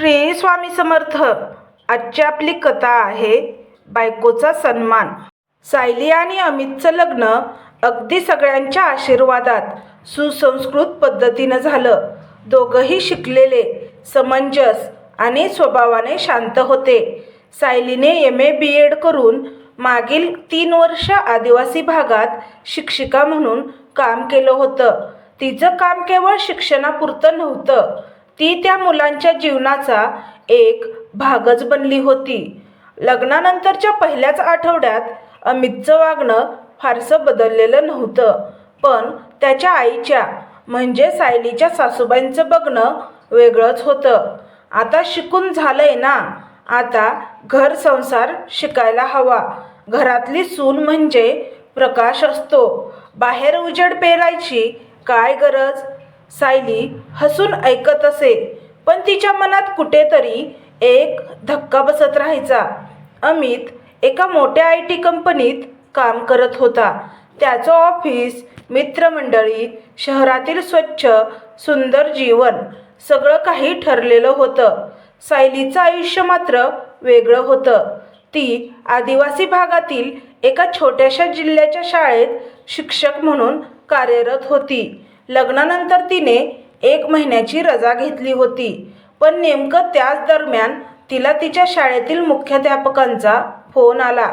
श्री स्वामी समर्थ. आजची आपली कथा आहे बायकोचा सन्मान. सायली आणि अमितचं लग्न अगदी सगळ्यांच्या आशीर्वादात सुसंस्कृत पद्धतीनं झालं. दोघंही शिकलेले समंजस आणि स्वभावाने शांत होते. सायलीने एम ए बी एड करून मागील तीन वर्ष आदिवासी भागात शिक्षिका म्हणून काम केलं होतं. तिचं काम केवळ शिक्षणापुरतं नव्हतं ती त्या मुलांच्या जीवनाचा एक भागच बनली होती. लग्नानंतरच्या पहिल्याच आठवड्यात अमितचं वागणं फारसं बदललेलं नव्हतं. पण त्याच्या आईच्या म्हणजे सायलीच्या सासूबाईंचं बघणं वेगळंच होतं. आता शिकून झालंय ना? आता घर संसार शिकायला हवा. घरातली सून म्हणजे प्रकाश असतो. बाहेर उजेड पेरायची काय गरज? सायली हसून ऐकत असे पण तिच्या मनात कुठेतरी एक धक्का बसत राहायचा. अमित एका मोठ्या आय टी कंपनीत काम करत होता. त्याचं ऑफिस मित्रमंडळी शहरातील स्वच्छ सुंदर जीवन सगळं काही ठरलेलं होतं. सायलीचं आयुष्य मात्र वेगळं होतं. ती आदिवासी भागातील एका छोट्याशा जिल्ह्याच्या शाळेत शिक्षक म्हणून कार्यरत होती. लग्नानंतर तिने एक महिन्याची रजा घेतली होती. पण नेमकं त्याच दरम्यान तिला तिच्या शाळेतील मुख्याध्यापकांचा फोन आला.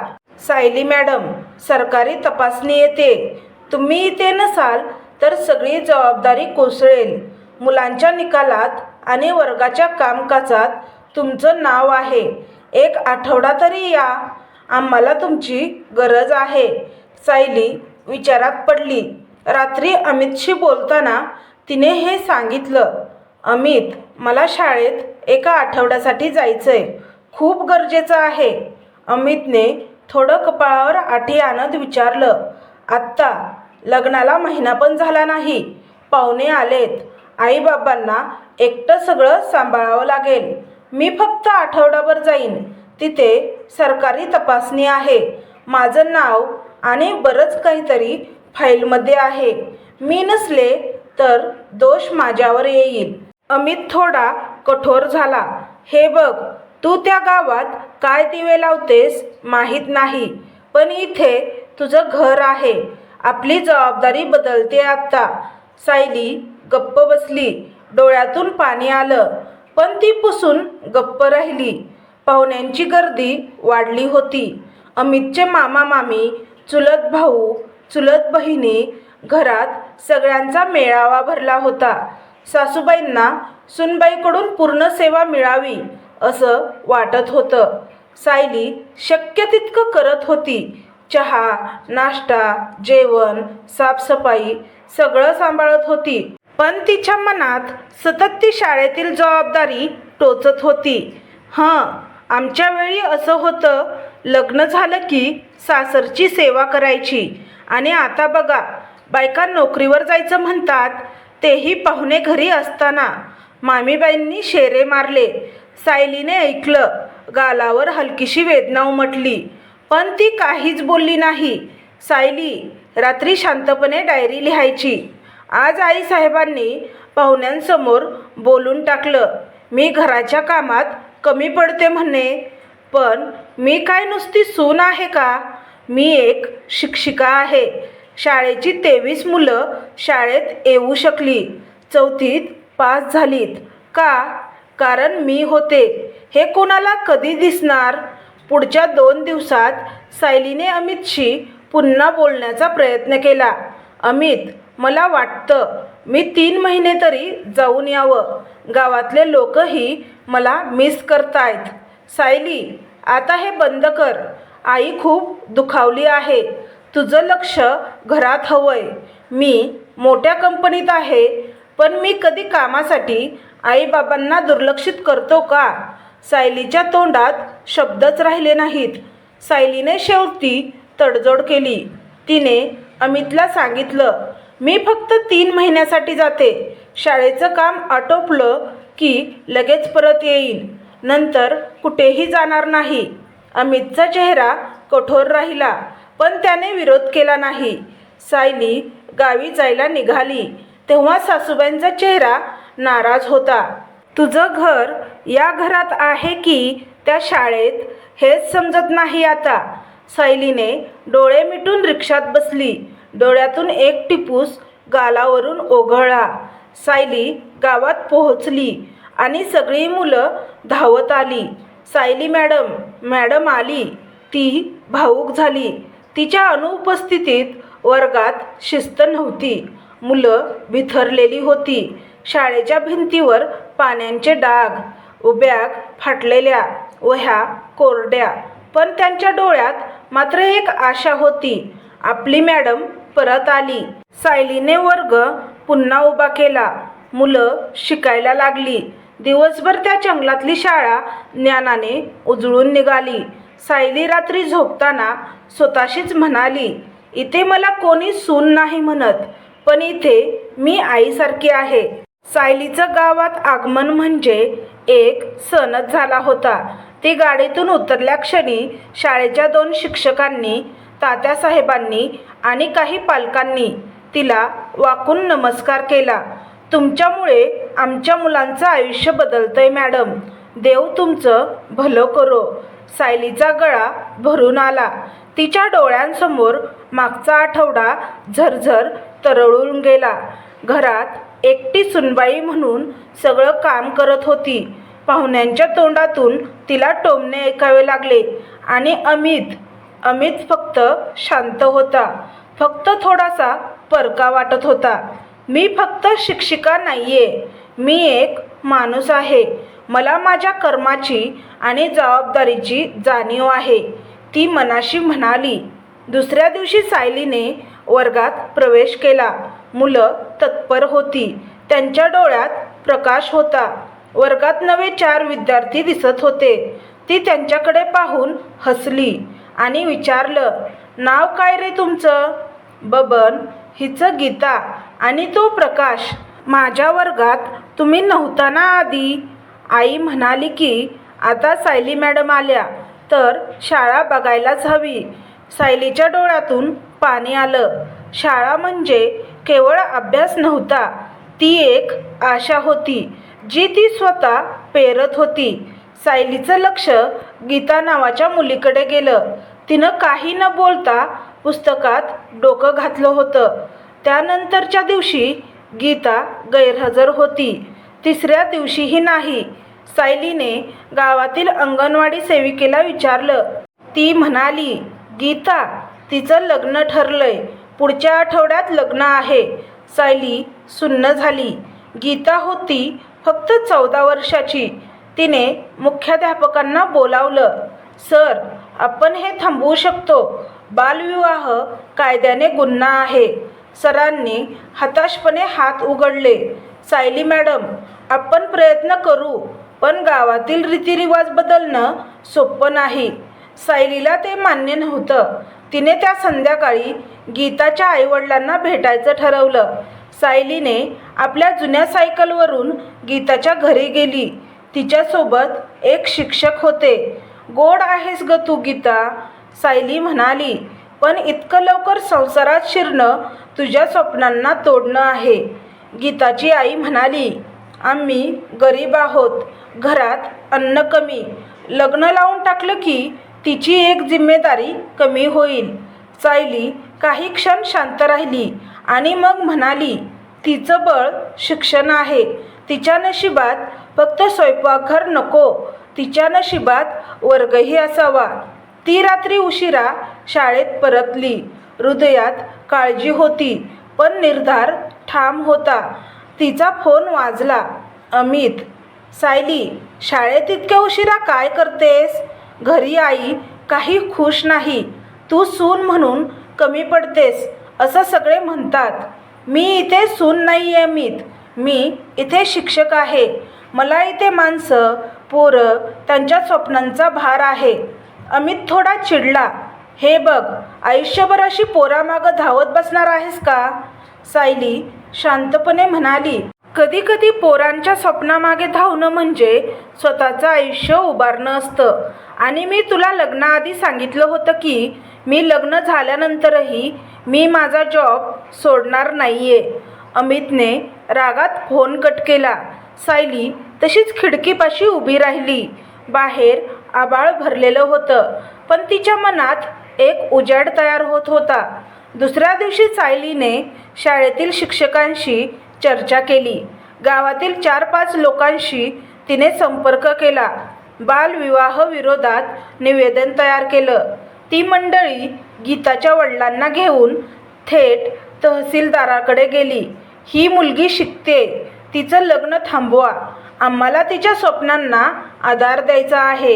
सायली मॅडम सरकारी तपासणी येते. तुम्ही इथे नसाल तर सगळी जबाबदारी कोसळेल. मुलांच्या निकालात आणि वर्गाच्या कामकाजात तुमचं नाव आहे. एक आठवडा तरी या. आम्हाला तुमची गरज आहे. सायली विचारात पडली. रात्री अमितशी बोलताना तिने हे सांगितलं अमित मला शाळेत एका आठवड्यासाठी जायचं आहे खूप गरजेचं आहे. अमितने थोडं कपाळावर आठी आणत विचारलं आत्ता लग्नाला महिना पण झाला नाही. पाहुणे आलेत. आईबाबांना एकटं सगळं सांभाळावं लागेल. मी फक्त आठवडाभर जाईन. तिथे सरकारी तपासणी आहे. माझं नाव आणि बरंच काहीतरी फाईलमध्ये आहे. मी नसले तर दोष माझ्यावर येईल. अमित थोडा कठोर झाला. हे बघ तू त्या गावात काय दिवे लावतेस माहीत नाही पण इथे तुझं घर आहे. आपली जबाबदारी बदलते आत्ता सायली गप्प बसली. डोळ्यातून पाणी आलं पण ती पुसून गप्प राहिली. पाहुण्यांची गर्दी वाढली होती. अमितचे मामा मामी चुलत भाऊ चुलत बहिणी घरात सगळ्यांचा मेळावा भरला होता. सासूबाईंना सुनबाईकडून पूर्ण सेवा मिळावी असं वाटत होतं. सायली शक्य तितकं करत होती. चहा नाश्ता जेवण साफसफाई सगळं सांभाळत होती. पण तिच्या मनात सतत ती शाळेतील जबाबदारी टोचत होती. हं आमच्या वेळी असं होतं. लग्न झालं की सासरची सेवा करायची. आणि आता बघा बायका नोकरीवर जायचं म्हणतात तेही पाहुणे घरी असताना. मामीबाईंनी शेरे मारले. सायलीने ऐकलं गालावर हलकीशी वेदना उमटली. पण ती काहीच बोलली नाही. सायली रात्री शांतपणे डायरी लिहायची. आज आईसाहेबांनी पाहुण्यांसमोर बोलून टाकलं मी घराच्या कामात कमी पडते म्हणे पण मी काय नुसती सून आहे का? मी एक शिक्षिका आहे. शाळेची तेवीस मुलं शाळेत येऊ शकली. चौथीत पास झालीत. का? कारण मी होते. हे कोणाला कधी दिसणार? पुढच्या दोन दिवसात सायलीने अमितशी पुन्हा बोलण्याचा प्रयत्न केला. अमित मला वाटतं मी तीन महिने तरी जाऊन यावं. गावातले लोकही मला मिस करतायत. सायली आता हे बंद कर. आई खूप दुखावली आहे. तुझं लक्ष घरात हवंय. मी मोठ्या कंपनीत आहे पण मी कधी कामासाठी आईबाबांना दुर्लक्षित करतो का? सायलीच्या तोंडात शब्दच राहिले नाहीत. सायलीने शेवटी तडजोड केली. तिने अमितला सांगितलं मी फक्त तीन महिन्यासाठी जाते. शाळेचं काम आटोपलं की लगेच परत येईन. नंतर कुठेही जाणार नाही. अमितचा चेहरा कठोर राहिला पण त्याने विरोध केला नाही. सायली गावी जायला निघाली तेव्हा सासूबाईंचा चेहरा नाराज होता. तुझं घर या घरात आहे की त्या शाळेत? हेच समजत नाही आता. सायलीने डोळे मिटून रिक्षात बसली. डोळ्यातून एक टिपूस गालावरून ओघळला. सायली गावात पोहोचली आणि सगळी मुलं धावत आली. सायली मॅडम मॅडम आली. ती भावूक झाली. तिच्या अनुपस्थितीत वर्गात शिस्त नव्हती. मुलं भिथरलेली होती. शाळेच्या भिंतीवर पाण्याचे डाग उब्याग फाटलेल्या वह्या कोरड्या. पण त्यांच्या डोळ्यात मात्र एक आशा होती. आपली मॅडम परत आली. सायलीने वर्ग पुन्हा उभा केला. मुलं शिकायला लागली. दिवसभर त्या जंगलातली शाळा ज्ञानाने उजळून निघाली. सायली रात्री झोपताना स्वतःशीच म्हणाली इथे मला कोणी सून नाही म्हणत पण इथे मी आईसारखी आहे. सायलीचं गावात आगमन म्हणजे एक सणच झाला होता. ती गाडीतून उतरल्या क्षणी शाळेच्या दोन शिक्षकांनी तात्यासाहेबांनी आणि काही पालकांनी तिला वाकून नमस्कार केला. तुमच्यामुळे आमच्या मुलांचं आयुष्य बदलतंय मॅडम. देव तुमचं भलं करो. सायलीचा गळा भरून आला. तिच्या डोळ्यांसमोर मागचा आठवडा झरझर तरळून गेला. घरात एकटी सुनबाई म्हणून सगळं काम करत होती. पाहुण्यांच्या तोंडातून तिला टोमणे ऐकावे लागले आणि अमित अमित फक्त शांत होता. फक्त थोडासा परका वाटत होता. मी फक्त शिक्षिका नाही आहे मी एक माणूस आहे. मला माझ्या कर्माची आणि जबाबदारीची जाणीव आहे. ती मनाशी म्हणाली. दुसऱ्या दिवशी सायलीने वर्गात प्रवेश केला. मुलं तत्पर होती. त्यांच्या डोळ्यात प्रकाश होता. वर्गात नवे चार विद्यार्थी दिसत होते. ती त्यांच्याकडे पाहून हसली आणि विचारलं नाव काय रे तुमचं? बबन हिचं गीता. आणि तो प्रकाश माझ्या वर्गात तुम्ही नव्हता ना आधी. आई म्हणाली की आता सायली मॅडम आल्या तर शाळा बघायलाच हवी. सायलीच्या डोळ्यातून पाणी आलं. शाळा म्हणजे केवळ अभ्यास नव्हता ती एक आशा होती जी ती स्वतः पेरत होती. सायलीचं लक्ष गीता नावाच्या मुलीकडे गेलं. तिनं काही न बोलता पुस्तकात डोकं घातलं होतं. त्यानंतरच्या दिवशी गीता गैरहजर होती. तिसऱ्या दिवशीही नाही. सायलीने गावातील अंगणवाडी सेविकेला विचारलं. ती म्हणाली गीता तिचं लग्न ठरलंय. पुढच्या आठवड्यात लग्न आहे. सायली सुन्न झाली. गीता होती फक्त चौदा वर्षाची. तिने मुख्याध्यापकांना बोलावलं सर आपण हे थांबवू शकतो. बालविवाह कायद्याने गुन्हा आहे. सरांनी हताशपणे हात उघडले. सायली मॅडम आपण प्रयत्न करू पण गावातील रीतिरिवाज बदलणं सोपं नाही. सायलीला ते मान्य नव्हतं. तिने त्या संध्याकाळी गीताच्या आईवडिलांना भेटायचं ठरवलं. सायलीने आपल्या जुन्या सायकलवरून गीताच्या घरी गेली. तिच्यासोबत एक शिक्षक होते. गोड आहेस ग तू गीता सायली म्हणाली. पण इतकं लवकर संसारात शिरणं तुझ्या स्वप्नांना तोडणं आहे. गीताची आई म्हणाली आम्ही गरीब आहोत घरात अन्न कमी. लग्न लावून टाकलं की तिची एक जिम्मेदारी कमी होईल. सायली काही क्षण शांत राहिली आणि मग म्हणाली तिचं बळ शिक्षण आहे. तिच्या नशिबात फक्त स्वयंपाकघर नको. तिच्या नशिबात वर्गही असावा. ती रात्री उशिरा शाळेत परतली. हृदयात काळजी होती पण निर्धार ठाम होता. तिचा फोन वाजला. अमित सायली शाळेत इतक्या उशिरा काय करतेस? घरी आई काही खुश नाही. तू सून म्हणून कमी पडतेस असं सगळे म्हणतात. मी इथे सून नाही आहे अमित. मी इथे शिक्षक आहे. मला इथे माणसं पोरं त्यांच्या स्वप्नांचा भार आहे. अमित थोडा चिडला. हे बघ आयुष्यभर अशी पोरामागं धावत बसणार आहेस का? सायली शांतपणे म्हणाली कधी कधी पोरांच्या स्वप्नामागे धावणं म्हणजे स्वतःचं आयुष्य उभारणं असतं. आणि मी तुला लग्नाआधी सांगितलं होतं की मी लग्न झाल्यानंतरही मी माझा जॉब सोडणार नाही आहे अमितने रागात फोन कट केला. सायली तशीच खिडकीपाशी उभी राहिली. बाहेर आबाळ भरलेलं होतं. पण तिच्या मनात एक उजाड तयार होत होता. दुसऱ्या दिवशी सायलीने शाळेतील शिक्षकांशी चर्चा केली. गावातील चार पाच लोकांशी तिने संपर्क केला. बालविवाह विरोधात निवेदन तयार केलं. ती मंडळी गीताच्या वडिलांना घेऊन थेट तहसीलदाराकडे गेली. ही मुलगी शिकते तिचं लग्न थांबवा. आम्हाला तिच्या स्वप्नांना आधार द्यायचा आहे.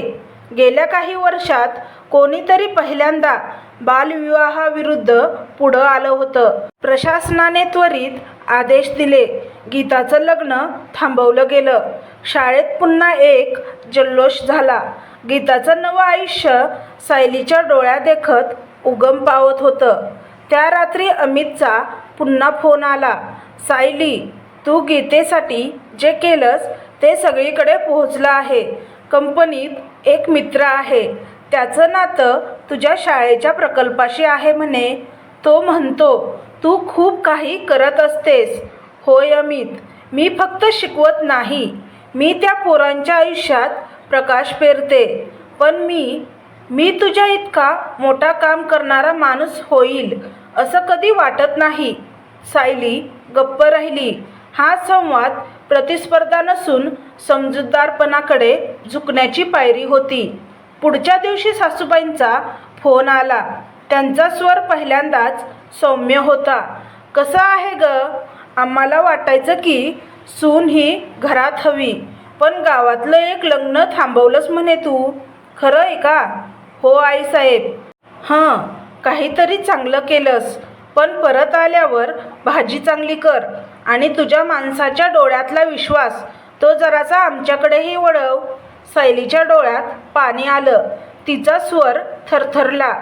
गेल्या काही वर्षात कोणीतरी पहिल्यांदा बालविवाहाविरुद्ध पुढं आलं होतं. प्रशासनाने त्वरित आदेश दिले. गीताचं लग्न थांबवलं गेलं. शाळेत पुन्हा एक जल्लोष झाला. गीताचं नवं आयुष्य सायलीच्या डोळ्या देखत उगम पावत होतं. त्या रात्री अमितचा पुन्हा फोन आला. सायली तू गीतेसाठी जे केलंस ते सगळीकडे पोहोचलं आहे. कंपनीत एक मित्र आहे. त्याचं नातं तुझ्या शाळेच्या प्रकल्पाशी आहे म्हणे. तो म्हणतो तू खूप काही करत असतेस. होय अमित मी फक्त शिकवत नाही. मी त्या पोरांच्या आयुष्यात प्रकाश पेरते. पण मी मी तुझ्या इतका मोठा काम करणारा माणूस होईल असं कधी वाटत नाही. सायली गप्प राहिली. हा संवाद प्रतिस्पर्धा नसून समजूतदारपणाकडे झुकण्याची पायरी होती. पुढच्या दिवशी सासूबाईंचा फोन आला. त्यांचा स्वर पहिल्यांदाच सौम्य होता. कसं आहे ग? आम्हाला वाटायचं की सून ही घरात हवी पण गावातलं एक लग्न थांबवलंच म्हणे तू. खरं आहे का? हो आई साहेब. हां काहीतरी चांगलं केलंस पण परत आल्यावर भाजी चांगली कर. आणि तुझ्या माणसाच्या डोळ्यातला विश्वास तो जरासा आमच्याकडेही वळव. सायलीच्या डोळ्यात पाणी आलं. तिचा स्वर थरथरला.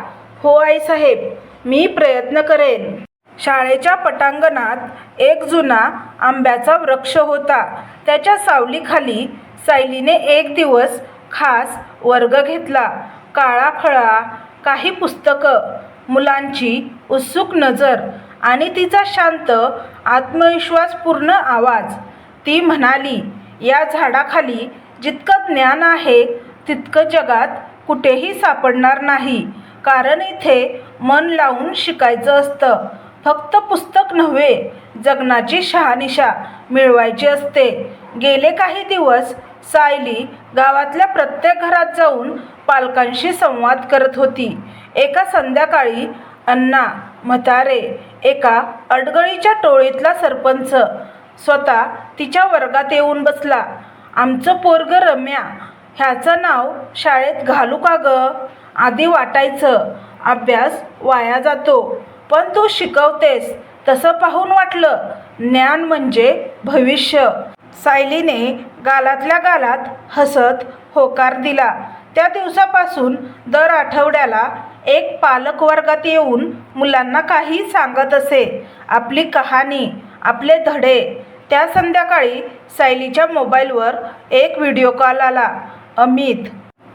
हो आई साहेब मी प्रयत्न करेन. शाळेच्या पटांगणात एक जुना आंब्याचा वृक्ष होता. त्याच्या सावलीखाली सायलीने एक दिवस खास वर्ग घेतला. काळा फळा काही पुस्तकं मुलांची उत्सुक नजर आणि तिचा शांत आत्मविश्वासपूर्ण आवाज. ती म्हणाली या झाडाखाली जितकं ज्ञान आहे तितकं जगात कुठेही सापडणार नाही. कारण इथे मन लावून शिकायचं असतं. फक्त पुस्तक नव्हे जगण्याची शहानिशा मिळवायची असते. गेले काही दिवस सायली गावातल्या प्रत्येक घरात जाऊन पालकांशी संवाद करत होती. एका संध्याकाळी अण्णा म्हातारे एका अडगळीच्या टोळीतला सरपंच. स्वतः तिच्या वर्गात येऊन बसला. आमचं पोरग रम्या ह्याचं नाव शाळेत घालू का ग? आधी वाटायचं. अभ्यास वाया जातो. पण तू शिकवतेस. तसं पाहून वाटलं. ज्ञान म्हणजे भविष्य. सायलीने गालातल्या गालात हसत होकार दिला. त्या दिवसापासून दर आठवड्याला एक पालक वर्गात येऊन मुलांना काही सांगत असे. आपली कहाणी आपले धडे. त्या संध्याकाळी सायलीच्या मोबाईलवर एक व्हिडिओ कॉल आला. अमित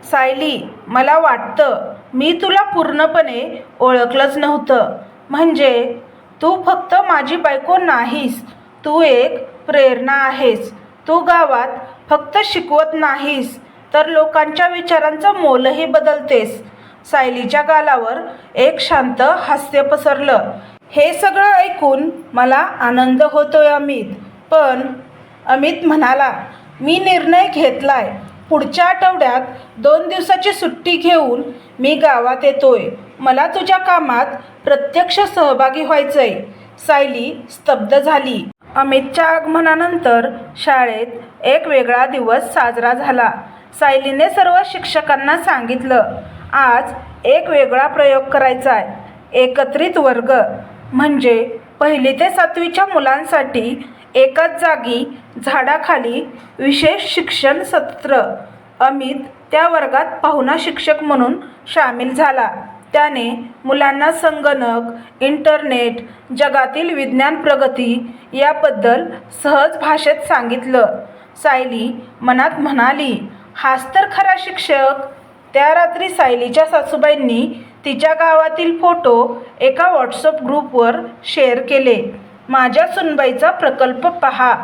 सायली मला वाटतं मी तुला पूर्णपणे ओळखलंच नव्हतं. म्हणजे तू फक्त माझी बायको नाहीस. तू एक प्रेरणा आहेस. तू गावात फक्त शिकवत नाहीस. तर लोकांच्या विचारांचं मोलही बदलतेस. सायलीच्या गालावर एक शांत हास्य पसरलं. हे सगळं ऐकून मला आनंद होतोय अमित. पण अमित म्हणाला मी निर्णय घेतलाय. पुढच्या आठवड्यात दोन दिवसाची सुट्टी घेऊन मी गावात येतोय. मला तुझ्या कामात प्रत्यक्ष सहभागी व्हायचंय. सायली स्तब्ध झाली. अमितच्या आगमनानंतर शाळेत एक वेगळा दिवस साजरा झाला. सायलीने सर्व शिक्षकांना सांगितलं आज एक वेगळा प्रयोग करायचा आहे एकत्रित वर्ग. म्हणजे पहिली ते सातवीच्या मुलांसाठी एकाच जागी झाडाखाली विशेष शिक्षण सत्र. अमित त्या वर्गात पाहुणा शिक्षक म्हणून सामील झाला. त्याने मुलांना संगणक इंटरनेट जगातील विज्ञान प्रगती याबद्दल सहज भाषेत सांगितलं. सायली मनात म्हणाली हाच तर खरा शिक्षक. त्या रात्री सायलीच्या सासूबाईंनी तिच्या गावातील फोटो एका व्हॉट्सअप ग्रुपवर शेअर केले. माझ्या सुनबाईचा प्रकल्प पहा.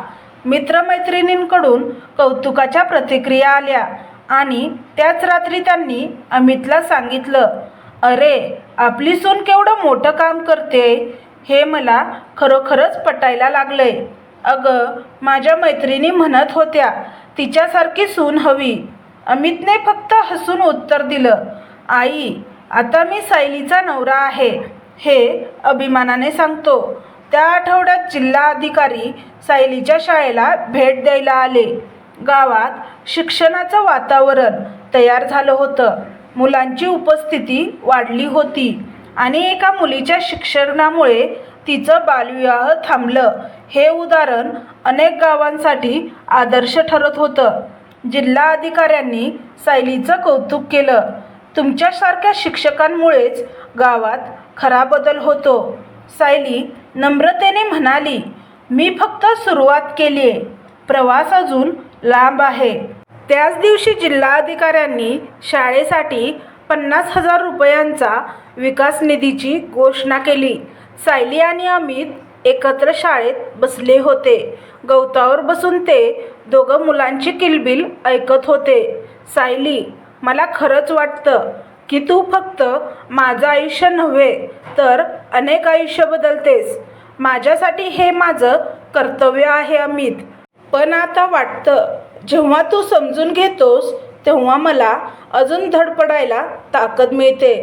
मित्रमैत्रिणींकडून कौतुकाच्या प्रतिक्रिया आल्या आणि त्याच रात्री त्यांनी अमितला सांगितलं अरे आपली सून केवढं मोठं काम करते हे मला खरोखरच पटायला लागलंय. अगं माझ्या मैत्रिणी म्हणत होत्या तिच्यासारखी सून हवी. अमितने फक्त हसून उत्तर दिलं आई आता मी सायलीचा नवरा आहे हे अभिमानाने सांगतो. त्या आठवड्यात जिल्हा अधिकारी सायलीच्या शाळेला भेट द्यायला आले. गावात शिक्षणाचं वातावरण तयार झालं होतं. मुलांची उपस्थिती वाढली होती आणि एका मुलीच्या शिक्षणामुळे तिचं बालविवाह थांबलं. हे उदाहरण अनेक गावांसाठी आदर्श ठरत होतं. जिल्हा अधिकाऱ्यांनी सायलीचं कौतुक केलं. तुमच्यासारख्या शिक्षकांमुळेच गावात खरा बदल होतो. सायली नम्रतेने म्हणाली मी फक्त सुरुवात केली आहे प्रवास अजून लांब आहे. त्याच दिवशी जिल्हाधिकाऱ्यांनी शाळेसाठी पन्नास हजार रुपयांचा विकास निधीची घोषणा केली. सायली आणि अमित एकत्र शाळेत बसले होते. गवतावर बसून ते दोघं मुलांची किलबिल ऐकत होते. सायली मला खरंच वाटतं की तू फक्त माझं आयुष्य नव्हे तर अनेक आयुष्य बदलतेस. माझ्यासाठी हे माझं कर्तव्य आहे अमित. पण आता वाटतं जेव्हा तू समजून घेतोस तेव्हा मला अजून धडपडायला ताकद मिळते.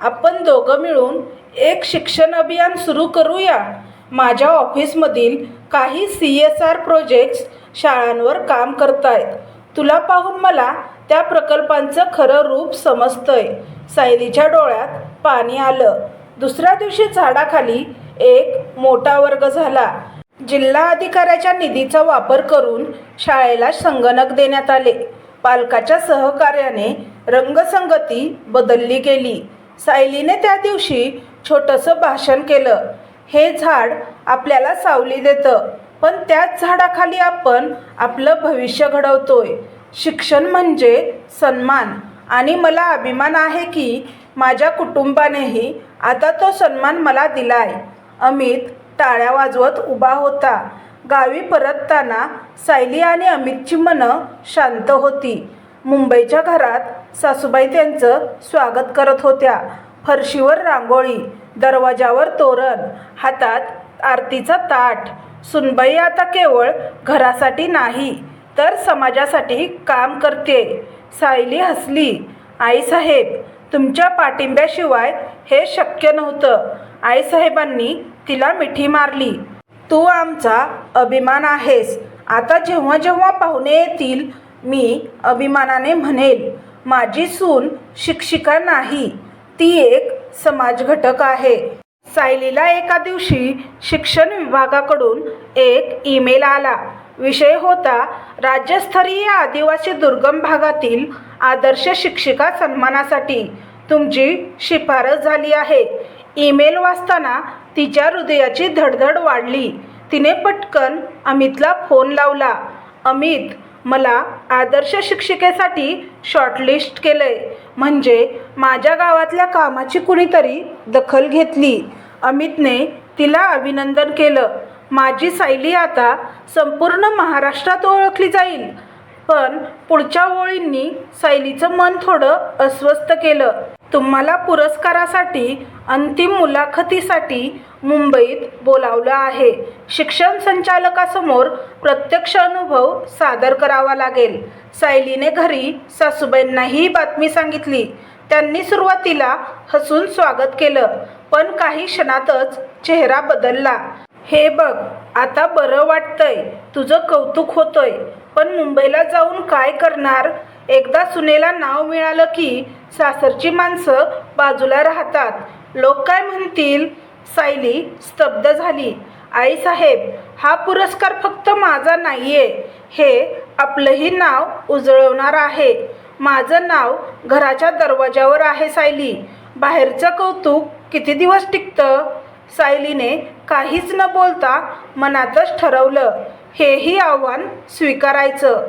आपण दोघं मिळून एक शिक्षण अभियान सुरू करूया. माझ्या ऑफिसमधील काही सी एस आर प्रोजेक्ट्स शाळांवर काम करतायत. तुला पाहून मला त्या प्रकल्पांचं खरं रूप समजतंय. सायलीच्या डोळ्यात पाणी आलं. दुसऱ्या दिवशी झाडाखाली एक मोठा वर्ग झाला. जिल्हा अधिकाऱ्याच्या निधीचा वापर करून शाळेला संगणक देण्यात आले. पालकाच्या सहकार्याने रंगसंगती बदलली गेली. सायलीने त्या दिवशी छोटंसं भाषण केलं. हे झाड आपल्याला सावली देतं. पण त्याच झाडाखाली आपण आपलं भविष्य घडवतोय. शिक्षण म्हणजे सन्मान. आणि मला अभिमान आहे की माझ्या कुटुंबानेही आता तो सन्मान मला दिलाय. अमित टाळ्या वाजवत उभा होता. गावी परतताना सायली आणि अमितची मनं शांत होती. मुंबईच्या घरात सासूबाई त्यांचं स्वागत करत होत्या. फरशीवर रांगोळी दरवाजावर तोरण हातात आरतीचा ताट. सुनबाई आता केवळ घरासाठी नाही तर समाजासाठी काम करते. सायली हसली. आईसाहेब तुमच्या पाठिंब्याशिवाय हे शक्य नव्हतं. आईसाहेबांनी तिला मिठी मारली. तू आमचा अभिमान आहेस. आता जेव्हा जेव्हा पाहुणे येतील मी अभिमानाने म्हणेल माझी सून शिक्षिका नाही. ती एक समाजघटक आहे. सायलीला एका दिवशी शिक्षण विभागाकडून एक ईमेल आला. विषय होता राज्यस्तरीय आदिवासी दुर्गम भागातील आदर्श शिक्षिका सन्मानासाठी. तुमची शिफारस झाली आहे. ईमेल वाचताना तिच्या हृदयाची धडधड वाढली. तिने पटकन अमितला फोन लावला. अमित मला आदर्श शिक्षिकेसाठी शॉर्टलिस्ट केलं आहे म्हणजे माझ्या गावातल्या कामाची कुणीतरी दखल घेतली. अमितने तिला अभिनंदन केलं. माझी सायली आता संपूर्ण महाराष्ट्रात ओळखली जाईल. पण पुढच्या ओळींनी सायलीचं मन थोडं अस्वस्थ केलं. तुम्हाला पुरस्कारासाठी अंतिम मुलाखतीसाठी मुंबईत बोलावलं आहे. शिक्षण संचालकासमोर प्रत्यक्ष अनुभव सादर करावा लागेल. सायलीने घरी सासूबाईंना ही बातमी सांगितली. त्यांनी सुरुवातीला हसून स्वागत केलं पण काही क्षणातच चेहरा बदलला. हे बघ आता बरं वाटतंय. तुझं कौतुक होतंय. पण मुंबईला जाऊन काय करणार? एकदा सुनेला नाव मिळालं की सासरची माणसं बाजूला राहतात. लोक काय म्हणतील? सायली स्तब्ध झाली. आईसाहेब हा पुरस्कार फक्त माझा नाहीये. हे आपलंही नाव उजळवणार आहे. माझं नाव घराच्या दरवाजावर आहे सायली. बाहेरचं कौतुक किती दिवस टिकतं? सायलीने काहीच न बोलता मनातच ठरवलं. हेही आव्हान स्वीकारायचं.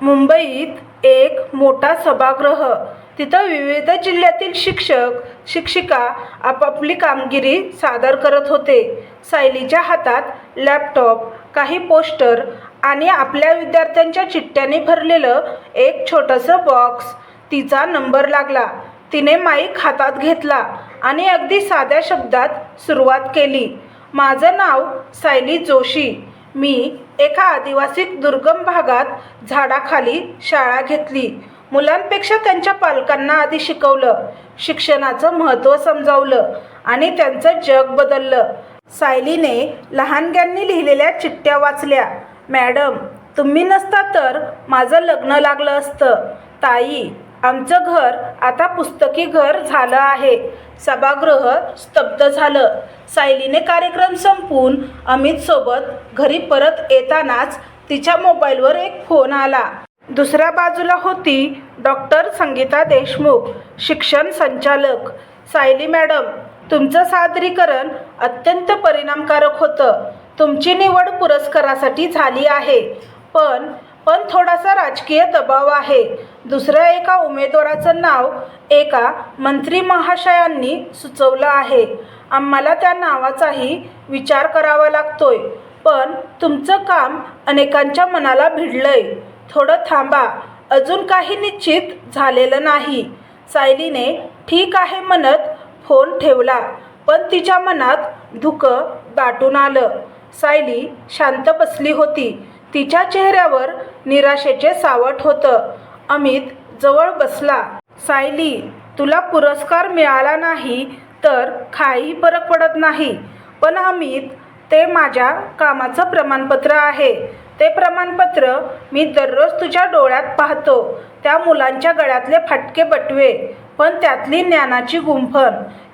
मुंबईत एक मोठा सभागृह. तिथं विविध जिल्ह्यातील शिक्षक शिक्षिका आपापली कामगिरी सादर करत होते. सायलीच्या हातात लॅपटॉप काही पोस्टर आणि आपल्या विद्यार्थ्यांच्या चिठ्ठ्याने भरलेलं एक छोटंसं बॉक्स. तिचा नंबर लागला. तिने माईक हातात घेतला आणि अगदी साध्या शब्दात सुरुवात केली. माझं नाव सायली जोशी. मी एका आदिवासी दुर्गम भागात झाडाखाली शाळा घेतली. मुलांपेक्षा त्यांच्या पालकांना आधी शिकवलं. शिक्षणाचं महत्त्व समजावलं आणि त्यांचं जग बदललं. सायलीने लहानग्यांनी लिहिलेल्या चिठ्ठ्या वाचल्या. मॅडम तुम्ही नसता तर माझं लग्न लागलं असतं. ताई आमचं घर आता पुस्तकी घर झालं आहे. सभागृह स्तब्ध झालं. सायलीने कार्यक्रम संपवून अमितसोबत घरी परत येतानाच तिच्या मोबाईलवर एक फोन आला. दुसऱ्या बाजूला होती डॉक्टर संगीता देशमुख शिक्षण संचालक. सायली मॅडम तुमचं सादरीकरण अत्यंत परिणामकारक होतं. तुमची निवड पुरस्कारासाठी झाली आहे. पण पण थोडासा राजकीय दबाव आहे. दुसऱ्या एका उमेदवाराचं नाव एका मंत्री महाशयांनी सुचवलं आहे. आम्हाला त्या नावाचाही विचार करावा लागतोय. पण तुमचं काम अनेकांच्या मनाला भिडलंय. थोडं थांबा. अजून काही निश्चित झालेलं नाही. सायलीने ठीक आहे म्हणत फोन ठेवला पण तिच्या मनात धुकं दाटून आलं. सायली शांत बसली होती. तिच्या चेहऱ्यावर निराशेचे सावट होतं. अमित जवळ बसला. सायली तुला पुरस्कार मिळाला नाही तर काही फरक पडत नाही. पण अमित ते माझ्या कामाचं प्रमाणपत्र आहे. ते प्रमाणपत्र मी दररोज तुझ्या डोळ्यात पाहतो. त्या मुलांच्या गळ्यातले फाटके बटवे पण त्यातली ज्ञानाची गुंफण.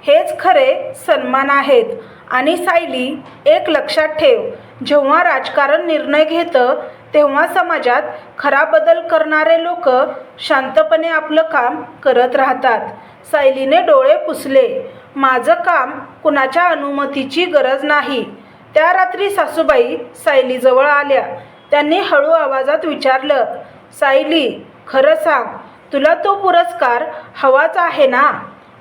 हेच खरे सन्मान आहेत. आणि सायली एक लक्षात ठेव जेव्हा राजकारण निर्णय घेतं तेव्हा समाजात खरा बदल करणारे लोक शांतपणे आपलं काम करत राहतात. सायलीने डोळे पुसले. माझं काम कुणाच्या अनुमतीची गरज नाही. त्या रात्री सासूबाई सायलीजवळ आल्या. त्यांनी हळू आवाजात विचारलं सायली खरं सांग तुला तो पुरस्कार हवाच आहे ना?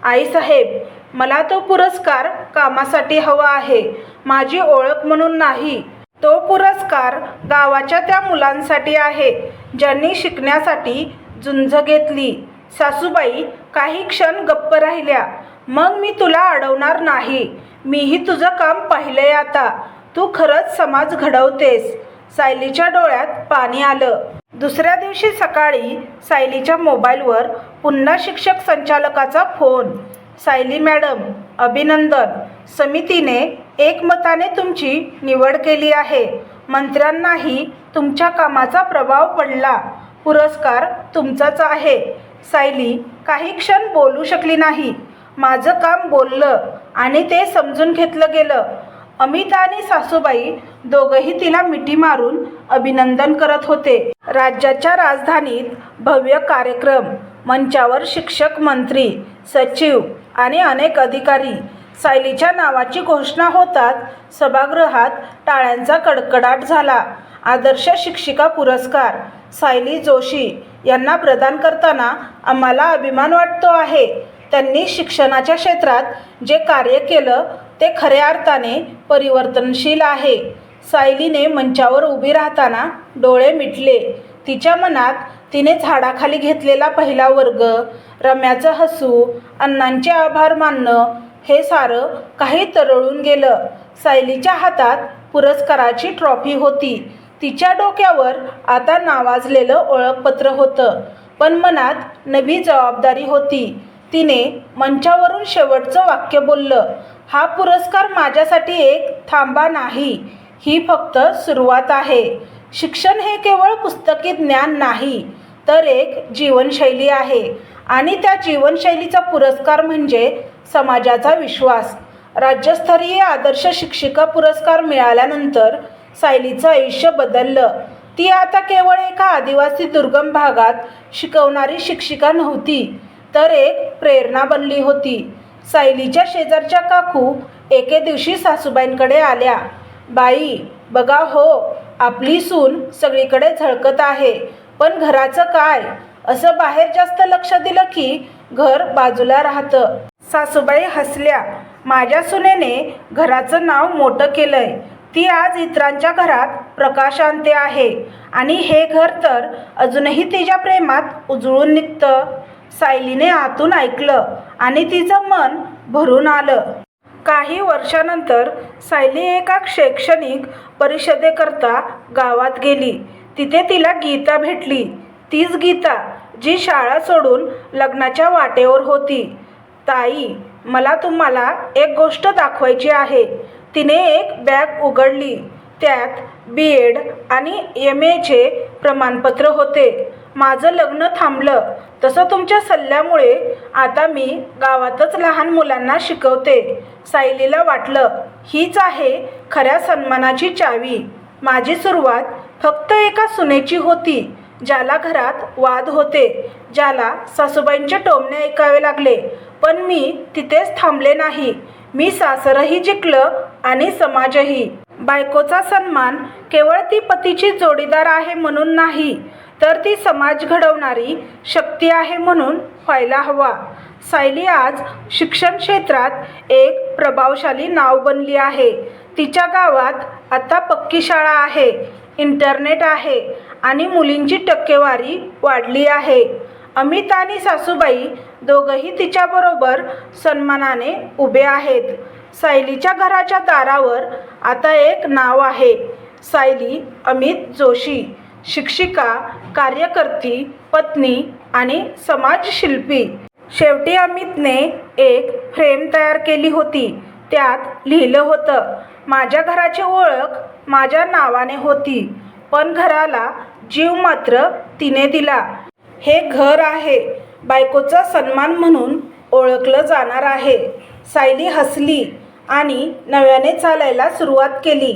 आईसाहेब मला तो पुरस्कार कामासाठी हवा आहे. माझी ओळख म्हणून नाही. तो पुरस्कार गावाच्या त्या मुलांसाठी आहे ज्यांनी शिकण्यासाठी झुंज घेतली. सासूबाई काही क्षण गप्प राहिल्या. मग मी तुला अडवणार नाही. मीही तुझं काम पाहिलंय आता. तू खरंच समाज घडवतेस. सायलीच्या डोळ्यात पाणी आलं. दुसऱ्या दिवशी सकाळी सायलीच्या मोबाईलवर पुन्हा शिक्षक संचालकाचा फोन. सायली मॅडम अभिनंदन. समितीने एकमताने तुमची निवड केली आहे. मंत्र्यांनाही तुमच्या कामाचा प्रभाव पडला. पुरस्कार तुमचाच आहे. सायली काही क्षण बोलू शकली नाही. माझं काम बोललं आणि ते समजून घेतलं गेलं. अमिता आणि सासूबाई दोघंही तिला मिठी मारून अभिनंदन करत होते. राज्याच्या राजधानीत भव्य कार्यक्रम मंचावर शिक्षक मंत्री सचिव आणि अनेक अधिकारी सायलीच्या नावाची घोषणा होतात सभागृहात टाळ्यांचा कडकडाट झाला. आदर्श शिक्षिका पुरस्कार सायली जोशी यांना प्रदान करताना आम्हाला अभिमान वाटतो आहे. त्यांनी शिक्षणाच्या क्षेत्रात जे कार्य केलं ते खऱ्या अर्थाने परिवर्तनशील आहे. सायलीने मंचावर उभी राहताना डोळे मिटले. तिच्या मनात तिने झाडाखाली घेतलेला पहिला वर्ग रम्याचं हसू अण्णांचे आभार मानणं हे सारं काही तरळून गेलं. सायलीच्या हातात पुरस्काराची ट्रॉफी होती. तिच्या डोक्यावर आता नावाजलेलं ओळखपत्र होतं. पण मनात नवी जबाबदारी होती. तिने मंचावरून शेवटचं वाक्य बोललं हा पुरस्कार माझ्यासाठी एक थांबा नाही. ही फक्त सुरुवात आहे. शिक्षण हे केवळ पुस्तकी ज्ञान नाही. तर एक जीवनशैली आहे. आणि त्या जीवनशैलीचा पुरस्कार म्हणजे समाजाचा विश्वास. राज्यस्तरीय आदर्श शिक्षिका पुरस्कार मिळाल्यानंतर सायलीचं आयुष्य बदललं. ती आता केवळ एका आदिवासी दुर्गम भागात शिकवणारी शिक्षिका नव्हती तर एक प्रेरणा बनली होती. सायलीच्या शेजारच्या काकू एके दिवशी सासूबाईंकडे आल्या. बाई बघा हो आपली सून सगळीकडे झळकत आहे. पण घराचं काय? असं बाहेर जास्त लक्ष दिलं की घर बाजूला राहतं. सासूबाई हसल्या. माझ्या सुनेने घराचं नाव मोठं केलंय. ती आज इतरांच्या घरात प्रकाश आणते आहे. आणि हे घर तर अजूनही तिच्या प्रेमात उजळून निघतं. सायलीने आतून ऐकलं आणि तिचं मन भरून आलं. काही वर्षानंतर सायली एका शैक्षणिक परिषदेकरता गावात गेली. तिथे तिला गीता भेटली. तीच गीता जी शाळा सोडून लग्नाच्या वाटेवर होती. ताई मला तुम्हाला एक गोष्ट दाखवायची आहे. तिने एक बॅग उघडली. त्यात बी एड आणि एम एचे प्रमाणपत्र होते. माझं लग्न थांबलं. तसं तुमच्या सल्ल्यामुळे आता मी गावातच लहान मुलांना शिकवते. सायलीला वाटलं हीच आहे खऱ्या सन्मानाची चावी. माझी सुरुवात फक्त एका सुनेची होती ज्याला घरात वाद होते ज्याला सासूबाईंचे टोमणे ऐकावे लागले. पण मी तिथेच थांबले नाही. मी सासरही जिंकलं आणि समाजही. बायकोचा सन्मान केवळ ती पतीची जोडीदार आहे म्हणून नाही तर ती समाज घडवणारी शक्ती आहे म्हणून व्हायला हवा. सायली आज शिक्षण क्षेत्रात एक प्रभावशाली नाव बनली आहे. तिच्या गावात आता पक्की शाळा आहे. इंटरनेट आहे आणि मुलींची टक्केवारी वाढली आहे. अमित आणि सासूबाई दोघंही तिच्याबरोबर सन्मानाने उभे आहेत. सायलीच्या घराच्या दारावर आता एक नाव आहे. सायली अमित जोशी शिक्षिका कार्यकर्ती पत्नी आणि समाजशिल्पी. शेवटी अमितने एक फ्रेम तयार केली होती. त्यात लिहिलं होतं माझ्या घराची ओळख माझ्या नावाने होती. पण घराला जीव मात्र तिने दिला. हे घर आहे. बायकोचा सन्मान म्हणून ओळखलं जाणार आहे. सायली हसली आणि नव्याने चालायला सुरुवात केली.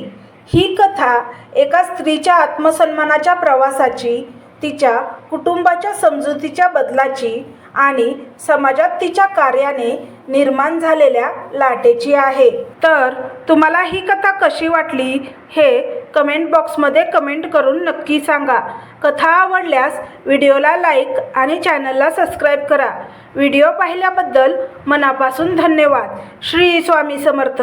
ही कथा एका स्त्रीच्या आत्मसन्मानाच्या प्रवासाची तिच्या कुटुंबाच्या समजुतीच्या बदलाची आणि समाजात तिच्या कार्याने निर्माण झालेल्या लाटेची आहे. तर तुम्हाला ही कथा कशी वाटली हे कमेंट बॉक्समध्ये कमेंट करून नक्की सांगा. कथा आवडल्यास व्हिडिओला लाईक आणि चॅनलला सबस्क्राईब करा. व्हिडिओ पाहिल्याबद्दल मनापासून धन्यवाद. श्री स्वामी समर्थ.